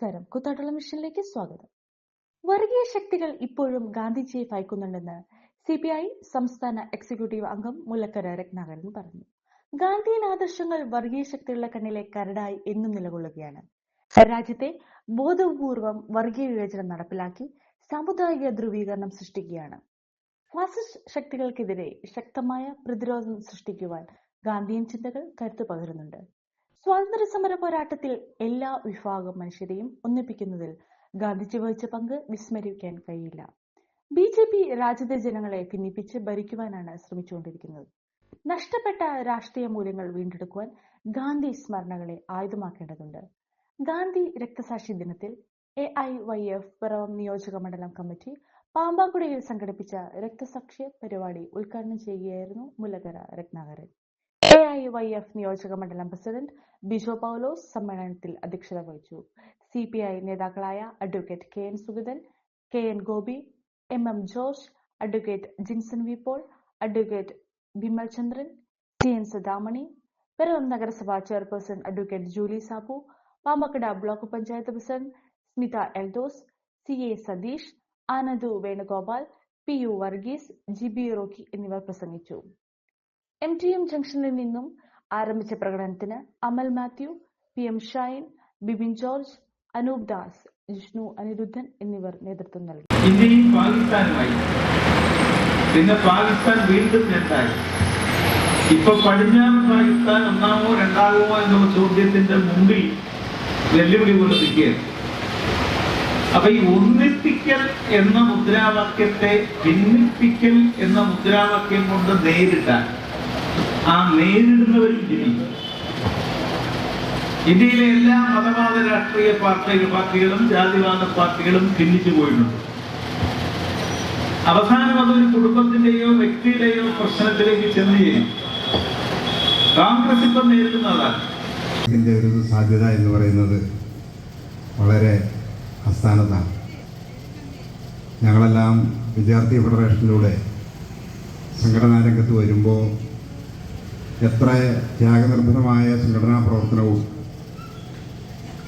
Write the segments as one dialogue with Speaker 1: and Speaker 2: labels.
Speaker 1: നമസ്കാരം. കുത്താട്ടുള്ള മിഷനിലേക്ക് സ്വാഗതം. വർഗീയ ശക്തികൾ ഇപ്പോഴും ഗാന്ധിജിയെ ഭയക്കുന്നുണ്ടെന്ന് സി പി ഐ സംസ്ഥാന എക്സിക്യൂട്ടീവ് അംഗം മുല്ലക്കര രത്നാകരൻ പറഞ്ഞു. ഗാന്ധിയൻ ആദർശങ്ങൾ വർഗീയ ശക്തികളുടെ കണ്ണിലെ കരടായി എന്നും നിലകൊള്ളുകയാണ്. രാജ്യത്തെ ബോധപൂർവം വർഗീയ വിവേചനം നടപ്പിലാക്കി സാമുദായിക ധ്രുവീകരണം സൃഷ്ടിക്കുകയാണ്. ഫാസിസ്റ്റ് ശക്തികൾക്കെതിരെ ശക്തമായ പ്രതിരോധം സൃഷ്ടിക്കുവാൻ ഗാന്ധിയൻ ചിന്തകൾ കരുത്തു പകരുന്നുണ്ട്. സ്വാതന്ത്ര്യ സമര പോരാട്ടത്തിൽ എല്ലാ വിഭാഗം മനുഷ്യരെയും ഒന്നിപ്പിക്കുന്നതിൽ ഗാന്ധിജി വഹിച്ച പങ്ക് വിസ്മരിക്കാൻ കഴിയില്ല. ബി ജെ പി രാജ്യത്തെ ജനങ്ങളെ ഭിന്നിപ്പിച്ച് ഭരിക്കുവാനാണ് ശ്രമിച്ചുകൊണ്ടിരിക്കുന്നത്. നഷ്ടപ്പെട്ട രാഷ്ട്രീയ മൂല്യങ്ങൾ വീണ്ടെടുക്കുവാൻ ഗാന്ധി സ്മരണകളെ ആയുധമാക്കേണ്ടതുണ്ട്. ഗാന്ധി രക്തസാക്ഷി ദിനത്തിൽ A I Y F Piravom നിയോജക മണ്ഡലം കമ്മിറ്റി പാമ്പാക്കുടിയിൽ സംഘടിപ്പിച്ച രക്തസാക്ഷി പരിപാടി ഉദ്ഘാടനം ചെയ്യുകയായിരുന്നു Mullakkara Ratnakaran. A I F നിയോജക മണ്ഡലം പ്രസിഡന്റ് ബിജോ പൗലോസ് സമ്മേളനത്തിൽ അധ്യക്ഷത വഹിച്ചു. സി പി ഐ നേതാക്കളായ advocate K N Sugathan K N Gopi M M George advocate Jinson V Paul advocate Bimal Chandran C N Sadamani Piravom നഗരസഭാ chairperson advocate Julie Sabu Pambakkuda block panchayat president Smitha Eldhose C A Satheesh Anandu Venugopal P U Varghese G B Rocky എന്നിവർ പ്രസംഗിച്ചു. M T M ജംഗ്ഷനിൽ നിന്നും ആരംഭിച്ച പ്രകടനത്തിന് Amal Mathew P M Shine Bibin George Anoop Das Jishnu Aniruddhan എന്നിവർ നേതൃത്വം നൽകി.
Speaker 2: ഇന്ത്യയും പാകിസ്ഥാനുമായി. പിന്നെ പാകിസ്ഥാൻ വീണ്ടും രണ്ടായി. ഇപ്പൊ പടിഞ്ഞാറ് പാകിസ്ഥാൻ ഒന്നാമോ രണ്ടാമോ എന്ന ചോദ്യത്തിന്റെ മുമ്പിൽ വെല്ലുവിളി കൊണ്ട് നിൽക്കുകയാണ് അപ്പൊ ഈ ഒന്നിപ്പിക്കൽ എന്ന മുദ്രാവാക്യത്തെ ഭിന്നിപ്പിക്കൽ എന്ന മുദ്രാവാക്യം കൊണ്ട് നേരിട്ടാൽ ആ നേരിടുന്നവരും ജനിക്കും. ഇന്ത്യയിലെ എല്ലാ മതവാദ രാഷ്ട്രീയ പാർട്ടി പാർട്ടികളും ജാതിവാദ പാർട്ടികളും ഭിന്നിച്ചു പോയിട്ടുണ്ട്. അവസാനം അതൊരു കുടുംബത്തിന്റെയോ വ്യക്തിയുടെയോ പ്രശ്നത്തിലേക്ക് ചെന്ന് ചെയ്യും കോൺഗ്രസ് ഇപ്പം നേരിടുന്നതാണ്
Speaker 3: ഇതിന്റെ ഒരു സാധ്യത എന്ന് പറയുന്നത് വളരെ അസ്ഥാനത്താണ് ഞങ്ങളെല്ലാം വിദ്യാർത്ഥി ഫെഡറേഷനിലൂടെ സംഘടനാ രംഗത്ത് വരുമ്പോൾ എത്ര ത്യാഗനിർഭരമായ സംഘടനാ പ്രവർത്തനവും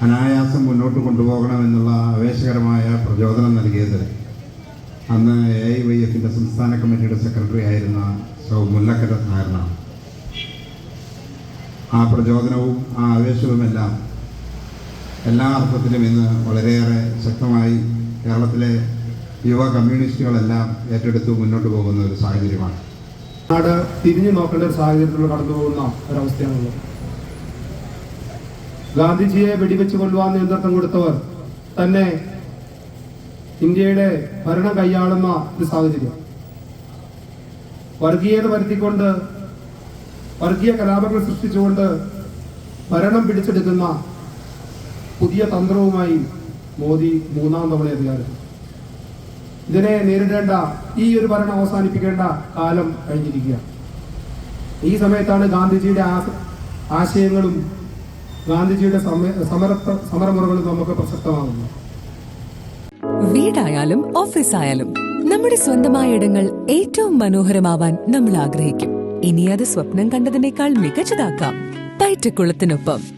Speaker 3: അനായാസം മുന്നോട്ട് കൊണ്ടുപോകണമെന്നുള്ള ആവേശകരമായ പ്രചോദനം നൽകിയത് അന്ന് എ ഐ വൈ എഫിന്റെ സംസ്ഥാന കമ്മിറ്റിയുടെ സെക്രട്ടറി ആയിരുന്ന സൗ മുല്ലക്കര സാറിനാണ് ആ പ്രചോദനവും ആ ആവേശവുമെല്ലാം എല്ലാ അർത്ഥത്തിലും ഇന്ന് വളരെയേറെ ശക്തമായി കേരളത്തിലെ യുവ കമ്മ്യൂണിസ്റ്റുകളെല്ലാം ഏറ്റെടുത്ത് മുന്നോട്ട് പോകുന്ന ഒരു സാഹചര്യമാണ്.
Speaker 4: നാട് തിരിഞ്ഞു നോക്കേണ്ട ഒരു സാഹചര്യത്തിലൂടെ കടന്നു പോകുന്ന ഒരവസ്ഥയാണുള്ളത്. ഗാന്ധിജിയെ വെടിവെച്ച് കൊല്ലുവാൻ നേതൃത്വം കൊടുത്തവർ തന്നെ ഇന്ത്യയുടെ ഭരണം കൈയാളുന്ന ഒരു സാഹചര്യം. വർഗീയത വരുത്തിക്കൊണ്ട് വർഗീയ കലാപങ്ങൾ സൃഷ്ടിച്ചുകൊണ്ട് ഭരണം പിടിച്ചെടുക്കുന്ന പുതിയ തന്ത്രവുമായി മോദി മൂന്നാം തവണ അധികാരം ഇതിനെ നേരിടേണ്ട ഈ ഒരു ഭരണം അവസാനിപ്പിക്കേണ്ട കാലം കഴിഞ്ഞിരിക്കുക. ഈ സമയത്താണ് ഗാന്ധിജിയുടെ ആശയങ്ങളും ഗാന്ധിജിയുടെ സമ- സമര സമരമുറകളും നമുക്ക് പ്രസക്തമാകുന്നത്.
Speaker 5: വീടായാലും ഓഫീസായാലും നമ്മുടെ സ്വന്തമായ ഇടങ്ങൾ ഏറ്റവും മനോഹരമാവാൻ നമ്മൾ ആഗ്രഹിക്കും. ഇനി അത് സ്വപ്നം കണ്ടതിനേക്കാൾ മികച്ചതാക്കാം പയറ്റക്കുളത്തിനൊപ്പം